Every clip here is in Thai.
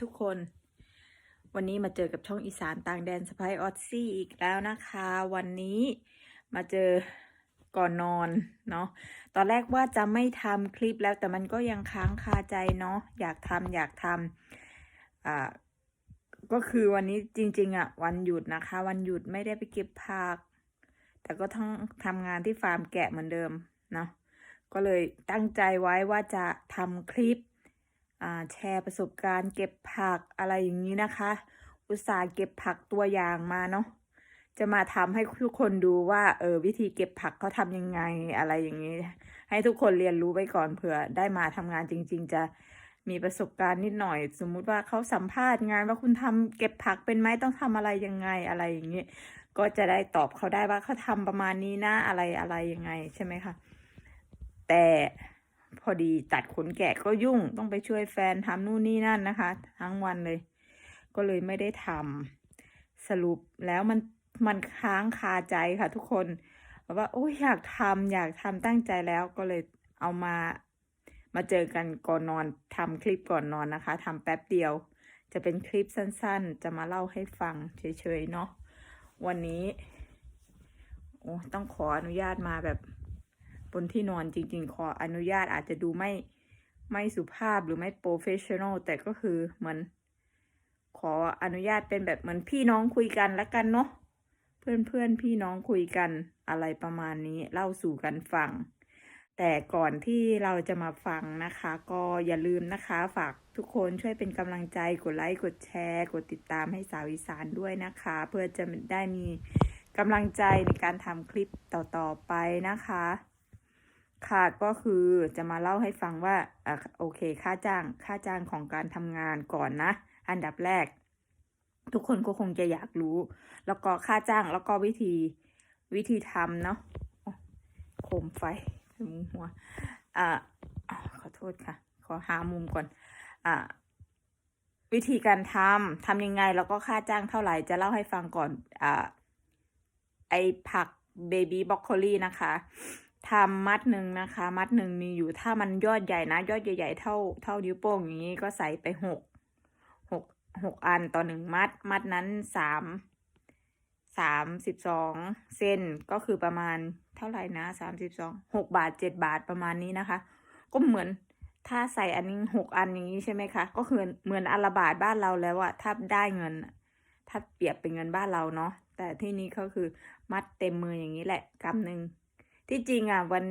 ทุกคน วันนี้มาเจอกับช่องอีสานต่างแดนสไปออซซี่อีกแล้วนะคะ วันนี้มาเจอก่อนนอนเนาะตอนแรกว่าจะไม่ทำคลิปแล้วแต่มันก็ยังค้างคาใจเนาะอยากทำอยากทำอ่าก็คือวันนี้จริง ๆอะ่ะ วันหยุดนะคะ วันหยุดไม่ได้ไปเก็บผัก แต่ก็ต้องทำงานที่ฟาร์มแกะเหมือนเดิมเนาะก็เลยตั้งใจไว้ว่าจะทำคลิป แชร์ประสบการณ์ เก็บผักอะไรอย่างนี้นะคะ อุตส่าห์เก็บผักตัวอย่างมาเนาะจะมาทำให้ทุกคนดูว่าเออวิธีเก็บผักเขาทำยังไงอะไรอย่างนี้ ให้ทุกคนเรียนรู้ไปก่อนเผื่อได้มาทำงานจริง ๆ จะมีประสบการณ์นิดหน่อย สมมุติว่าเขาสัมภาษณ์งานว่าคุณทำเก็บผักเป็นไหมต้องทำอะไรยังไงอะไรอย่างนี้ก็จะได้ตอบเขาได้ว่าเขาทำประมาณนี้นะอะไรอะไรยังไงใช่ไหมคะแต่ พอดีตัดขนแกะก็ยุ่งต้องไปช่วยแฟนทำนู่นนี่นั่นนะคะ ทั้งวันเลย ก็เลยไม่ได้ทำสรุปแล้วมันมันค้างคาใจค่ะทุกคนว่าโอ้ยอยากทำอยากทำตั้งใจแล้วก็เลยเอามามาเจอกันก่อนนอนทำคลิปก่อนนอนนะคะทำแป๊บเดียว จะเป็นคลิปสั้นๆ จะมาเล่าให้ฟังเฉยๆเนาะวันนี้โอ้ต้องขออนุญาตมาแบบ บนที่นอนจริง ๆ ขออนุญาตอาจจะดูไม่ไม่สุภาพหรือไม่โปรเฟชชั่นอลแต่ก็คือเหมือน ขออนุญาตเป็นแบบเหมือนพี่น้องคุยกันล้วกันเนาะเพื่อนเพื่อนพี่น้องคุยกันอะไรประมาณนี้เล่าสู่กันฟัง แต่ก่อนที่เราจะมาฟังนะคะ ก็อย่าลืมนะคะ ฝากทุกคนช่วยเป็นกำลังใจกดไลค์กดแชร์ กดติดตามให้สาวอีสานด้วยนะคะ เพื่อจะได้มีกำลังใจในการทำคลิปต่อๆไปนะคะ ค่ะก็คือจะมาเล่าให้ฟังว่าอะโอเค ค่าจ้าง ค่าจ้างของการทำงานก่อนนะ อันดับแรก ทุกคนก็คงจะอยากรู้ แล้วก็ค่าจ้างแล้วก็วิธีวิธีทำเนาะโคมไฟมุมหัวอ่าอ่าขอโทษค่ะ ขอหามุมก่อน อ่าวิธีการทำทำยังไงแล้วก็ค่าจ้างเท่าไหร่จะเล่าให้ฟังก่อนอ่าไอผักเบบี้บรอกโคลีนะคะ ทำมัดหนึ่งนะคะ มัดหนึ่งมีอยู่ถ้ามันยอดใหญ่นะ ยอดใหญ่ๆเท่าเท่านิ้วโป้งอย่างนี้ก็ใส่ไปหกหกหกอันต่อหนึ่งมัด มัดนั้นสามสามสิบสองเซนก็คือประมาณเท่าไหร่นะสามสิบสองหกบาทเจ็ดบาทประมาณนี้นะคะ ก็เหมือนถ้าใส่อันนี้หกอันอย่างนี้ใช่ไหมคะ ก็คือเหมือนอัลบาทบ้านเราแล้วอะถ้าได้เงิน ถ้าเปรียบเป็นเงินบ้านเราเนาะแต่ที่นี้ก็คือมัดเต็มมืออย่างนี้แหละกำหนึ่ง ที่จริงอะวัน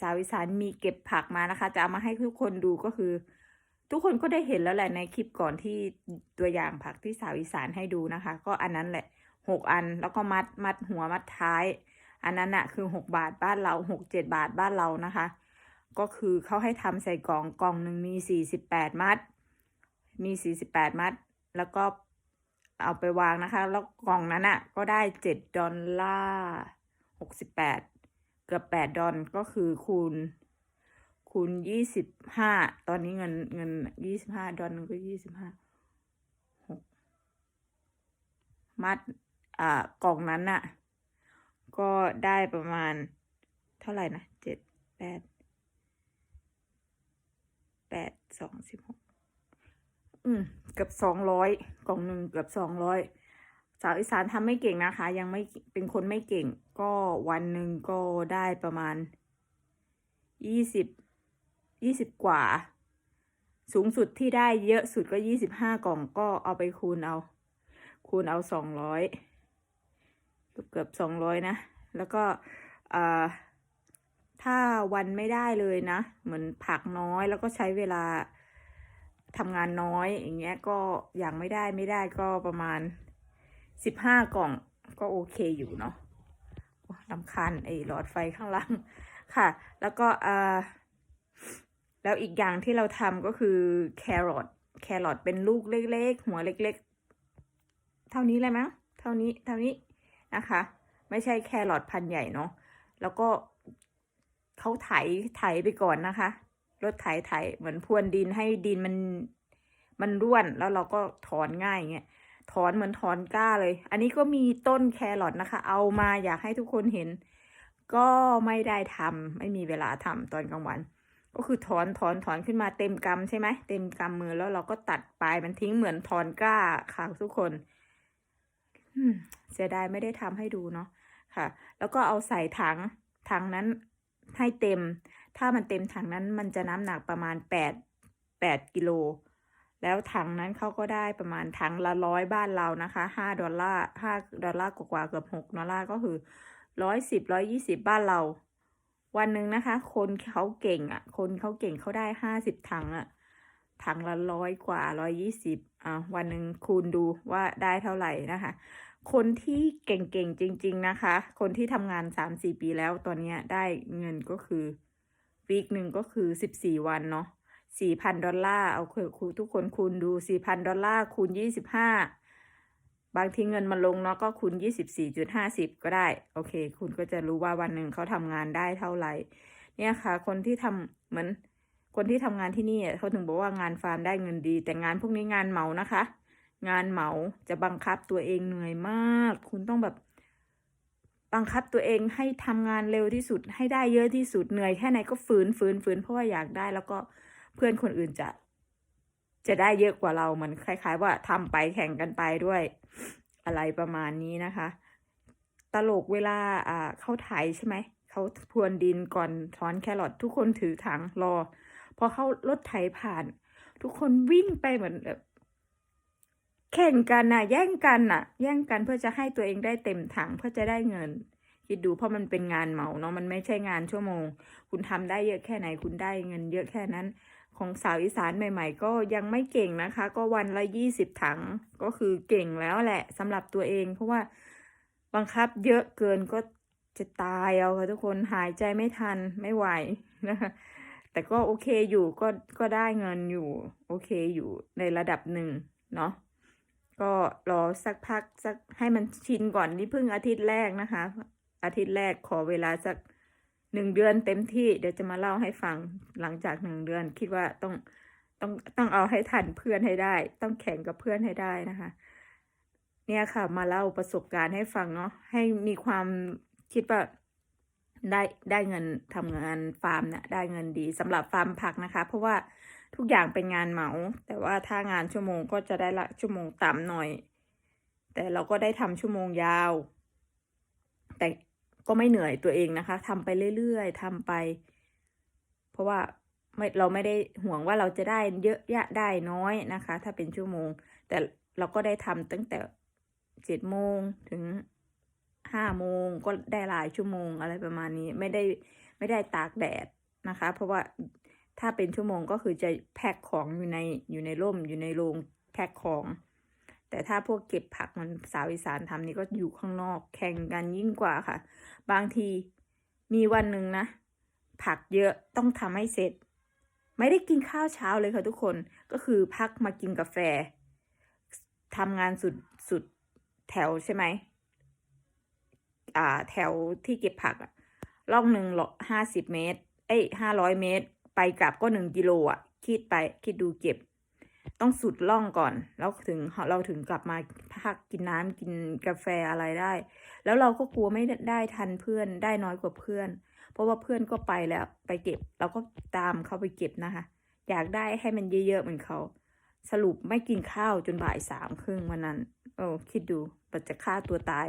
สาวอีสานมีเก็บผักมานะคะ จะเอามาให้ทุกคนดูก็คือ ทุกคนก็ได้เห็นแล้วแหละในคลิปก่อนที่ตัวอย่างผักที่สาวอีสานให้ดูนะคะ ก็อันนั้นแหละหกอันแล้วก็มัดมัดหัวมัดท้าย อันนั้นอะคือหกบาทบ้านเราหกเจ็ดบาทบ้านเรานะคะ ก็คือเขาให้ทำใส่กล่องกล่องหนึ่งมีสี่สิบแปดมัด มีสี่สิบแปดมัด แล้วก็เอาไปวางนะคะ แล้วกล่องนั้นอะก็ได้เจ็ดดอลลาร์หกสิบแปด เกือบแปดดอลก็คือคูณ คูณยี่สิบห้าตอนนี้เงินเงินยี่สิบห้าดอลก็ยี่สิบห้าหกมัดอ่ากล่องนั้นน่ะ ก็ได้ประมาณ เท่าไหร่นะเจ็ดแปดแปดสองสิบหกอืมเกือบสองร้อยกล่องหนึ่งเกือบสองร้อย สาวอีสานทำไม่เก่งนะคะ ยังไม่เป็นคนไม่เก่ง ก็วันหนึ่งก็ได้ประมาณยี่สิบยี่สิบกว่า สูงสุดที่ได้เยอะสุดก็ยี่สิบห้ากล่องก็เอาไปคูณเอา คูณเอาสองร้อยเกือบสองร้อยนะ แล้วก็ถ้าวันไม่ได้เลยนะ เหมือนผักน้อยแล้วก็ใช้เวลาทำงานน้อยอย่างเงี้ยก็อย่างไม่ได้ไม่ได้ก็ประมาณ สิบห้ากล่องก็โอเคอยู่เนาะลำคันไอ้หลอดไฟข้างล่างค่ะ แล้วก็อ่าแล้วอีกอย่างที่เราทำก็คือแครอทแครอทเป็นลูกเล็กๆ หัวเล็กๆ เท่านี้เลยมั้งเท่านี้เท่านี้นะคะ ไม่ใช่แครอทพันใหญ่เนาะแล้วก็เขาไถไถไปก่อนนะคะรถไถไถเหมือนพรวนดินให้ดินมันมันร่วนแล้วเราก็ถอนง่ายอย่างเงี้ย ถอนเหมือนถอนกล้าเลย อันนี้ก็มีต้นแครอทนะคะ เอามาอยากให้ทุกคนเห็น ก็ไม่ได้ทำไม่มีเวลาทำตอนกลางวัน ก็คือถอนถอนถอนขึ้นมาเต็มกำใช่ไหมเต็มกำมือแล้วเราก็ตัดปลายมันทิ้งเหมือนถอนกล้าค่ะทุกคนเสียดายไม่ได้ทำให้ดูเนาะค่ะ แล้วก็เอาใส่ถังถังนั้นให้เต็ม ถ้ามันเต็มถังนั้นมันจะน้ำหนักประมาณแปดแปดกิโล แล้วถังนั้นเขาก็ได้ประมาณถังละร้อยบ้านเรานะคะห้าดอลลาร์ห้าดอลลาร์กว่าเกือบหกดอลลาร์ก็คือร้อยสิบร้อยยี่สิบบ้านเรา วันหนึ่งนะคะ คนเขาเก่งอะ คนเขาเก่งเขาได้ห้าสิบถังอะถังละร้อยกว่าร้อยยี่สิบอะวันหนึ่งคูณดูว่าได้เท่าไหร่นะคะ คนที่เก่งๆจริง ๆนะคะ คนที่ทำงานสามสี่ปีแล้วตอนเนี้ยได้เงินก็คือวีคหนึ่งก็คือสิบสี่วันเนาะ สี่พันดอลลาร์ เอาคูทุกคนคูณดูสี่พันดอลลาร์คูณยี่สิบห้าบางทีเงินมันลงเนาะก็คูณยี่สิบสี่จุดห้าสิก็ได้ โอเค คุณก็จะรู้ว่าวันหนึ่งเขาทำงานได้เท่าไหร่ เนี่ยค่ะ คนที่ทำเหมือน คนที่ทำงานที่นี่เขาถึงบอกว่างานฟาร์มได้เงินดี แต่งานพวกนี้งานเหมานะคะ งานเหมาจะบังคับตัวเองเหนื่อยมาก คุณต้องแบบบังคับตัวเองให้ทำงานเร็วที่สุดให้ได้เยอะที่สุดเหนื่อยแค่ไหนก็ฝืนฝืนฝืนเพราะว่าอยากได้แล้วก็ เพื่อนคนอื่นจะ จะได้เยอะกว่าเราเหมือนคล้าย ๆ ว่าทำไปแข่งกันไปด้วยอะไรประมาณนี้นะคะ ตลกเวลาอ่าเข้าไถใช่ไหมเขาพรวนดินก่อนถอนแครอททุกคนถือถังรอ พอเขารถไถผ่าน ทุกคนวิ่งไปเหมือนแบบแข่งกันน่ะ แย่งกันน่ะ แย่งกันเพื่อจะให้ตัวเองได้เต็มถังเพื่อจะได้เงิน คิดดูเพราะมันเป็นงานเหมาเนาะมันไม่ใช่งานชั่วโมง คุณทำได้เยอะแค่ไหนคุณได้เงินเยอะแค่นั้น ของสาวอีสานใหม่ ๆ ก็ยังไม่เก่งนะคะ ก็วันละยี่สิบถังก็คือเก่งแล้วแหละสำหรับตัวเอง เพราะว่าบังคับเยอะเกินก็จะตายเอาค่ะทุกคนหายใจไม่ทันไม่ไหวนะคะแต่ก็โอเคอยู่ก็ก็ได้เงินอยู่ โอเคอยู่ในระดับหนึ่งเนาะก็รอสักพักสักให้มันชินก่อนนี่เพิ่งอาทิตย์แรกนะคะ อาทิตย์แรกขอเวลาสัก หนึ่งเดือนเต็มที่เดี๋ยวจะมาเล่าให้ฟังหลังจากหนึ่งเดือน คิดว่าต้องต้องต้องเอาให้ทันเพื่อนให้ได้ ต้องแข่งกับเพื่อนให้ได้นะคะ เนี่ยค่ะ มาเล่าประสบการณ์ให้ฟังเนาะให้มีความคิดว่าได้ได้เงินทำงานฟาร์มเนี่ยได้เงินดีสำหรับฟาร์มผักนะคะ เพราะว่าทุกอย่างเป็นงานเหมา แต่ว่าถ้างานชั่วโมงก็จะได้ละชั่วโมงต่ำหน่อย แต่เราก็ได้ทำชั่วโมงยาว แต่ ก็ไม่เหนื่อยตัวเองนะคะทำไปเรื่อยๆทำไป เพราะว่าไม่เราไม่ได้ห่วงว่าเราจะได้เยอะยะได้น้อยนะคะ ถ้าเป็นชั่วโมง แต่เราก็ได้ทำตั้งแต่เจ็ดโมงถึงห้าโมงก็ได้หลายชั่วโมงอะไรประมาณนี้ไม่ได้ไม่ได้ตากแดดนะคะ เพราะว่าถ้าเป็นชั่วโมงก็คือจะแพ็คของอยู่ในอยู่ในร่มอยู่ในโรงแพ็คของ แต่ถ้าพวกเก็บผักมันสาวอีสานทำนี่ก็อยู่ข้างนอกแข่งกันยิ่งกว่าค่ะ บางทีมีวันหนึ่งนะ ผักเยอะต้องทำให้เสร็จ ไม่ได้กินข้าวเช้าเลยค่ะทุกคนก็คือพักมากินกาแฟทำงานสุดสุดแถวใช่ไหมอ่าแถวที่เก็บผักอะล่องหนึ่งห้าสิบเมตร เอ้ยห้าร้อยเมตร ไปกลับก็หนึ่งกิโลอะคิดไปคิดดูเก็บ ต้องสุดล่องก่อน แล้วถึงเราถึงกลับมาพักกินน้ำกินกาแฟอะไรได้ แล้วเราก็กลัวไม่ได้ทันเพื่อนได้น้อยกว่าเพื่อน เพราะว่าเพื่อนก็ไปแล้วไปเก็บ เราก็ตามเขาไปเก็บนะคะ อยากได้ให้มันเยอะๆเหมือนเขา สรุปไม่กินข้าวจนบ่ายสามครึ่งวันนั้นโอ้คิดดูปัจจะฆ่าตัวตาย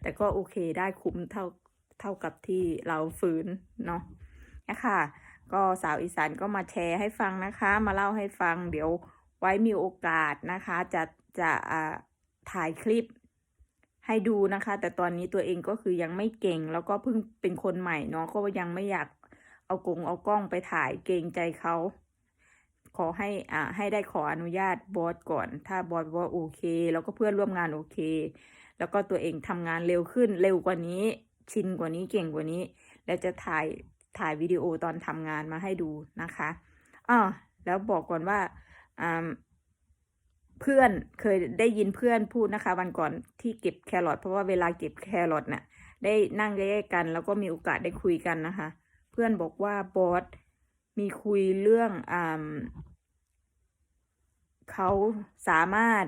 แต่ก็โอเคได้คุ้มเท่าเท่ากับที่เราฝืนเนาะนะคะ ก็สาวอีสานก็มาแชร์ให้ฟังนะคะ มาเล่าให้ฟัง เดี๋ยวไว้มีโอกาสนะคะ จะจะอ่าถ่ายคลิปให้ดูนะคะ แต่ตอนนี้ตัวเองก็คือยังไม่เก่ง แล้วก็เพิ่งเป็นคนใหม่เนาะก็ยังไม่อยากเอากงเอากล้องไปถ่ายเกรงใจเขาขอให้อ่าให้ได้ขออนุญาตบอสก่อน ถ้าบอสว่าโอเค แล้วก็เพื่อนร่วมงานโอเค แล้วก็ตัวเองทำงานเร็วขึ้นเร็วกว่านี้ ชินกว่านี้เก่งกว่านี้ แล้วจะถ่าย ถ่ายวิดีโอตอนทำงานมาให้ดูนะคะอ๋อแล้วบอกก่อนว่าเพื่อนเคยได้ยินเพื่อนพูดนะคะ วันก่อนที่เก็บแครอทเพราะว่าเวลาเก็บแครอทน่ะ ได้นั่งแยกกัน แล้วก็มีโอกาสได้คุยกันนะคะ เพื่อนบอกว่าบอสมีคุยเรื่องอเขาสามารถ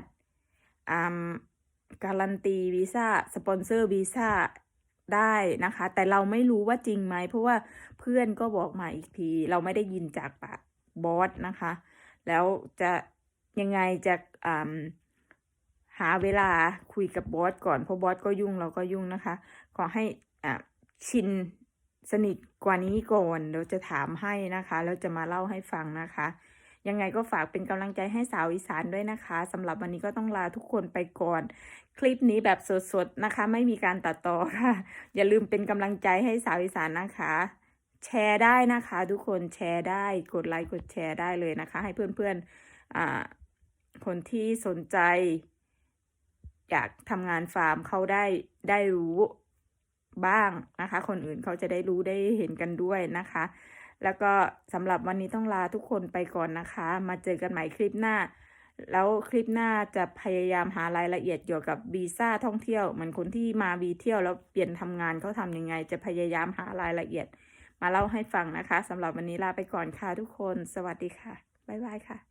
การันตีวีซ่าสปอนเซอร์วีซ่า ได้นะคะ แต่เราไม่รู้ว่าจริงไหมเพราะว่าเพื่อนก็บอกมาอีกที เราไม่ได้ยินจากปากบอสนะคะ แล้วจะยังไงจะหาเวลาคุยกับบอสก่อนเพราะบอสก็ยุ่งเราก็ยุ่งนะคะ ขอให้อ่าชินสนิทกว่านี้ก่อนเดี๋ยวจะถามให้นะคะ แล้วจะมาเล่าให้ฟังนะคะ ยังไงก็ฝากเป็นกำลังใจให้สาวอีสานด้วยนะคะสำหรับวันนี้ก็ต้องลาทุกคนไปก่อน คลิปนี้แบบสดๆนะคะ ไม่มีการตัดต่อค่ะ อย่าลืมเป็นกำลังใจให้สาวอีสานนะคะ แชร์ได้นะคะ ทุกคนแชร์ได้กดไลค์กดแชร์ได้เลยนะคะ ให้เพื่อนๆคนที่สนใจ อยากทำงานฟาร์มเขาได้ได้รู้บ้างนะคะ คนอื่นเขาจะได้รู้ได้เห็นกันด้วยนะคะ แล้วก็สำหรับวันนี้ต้องลาทุกคนไปก่อนนะคะ มาเจอกันใหม่คลิปหน้า แล้วคลิปหน้าจะพยายามหารายละเอียดเกี่ยวกับวีซ่าท่องเที่ยว เหมือนคนที่มาวีเที่ยวแล้วเปลี่ยนทำงานเขาทำยังไง จะพยายามหารายละเอียด มาเล่าให้ฟังนะคะสำหรับวันนี้ลาไปก่อนค่ะทุกคน สวัสดีค่ะบ๊ายบายค่ะ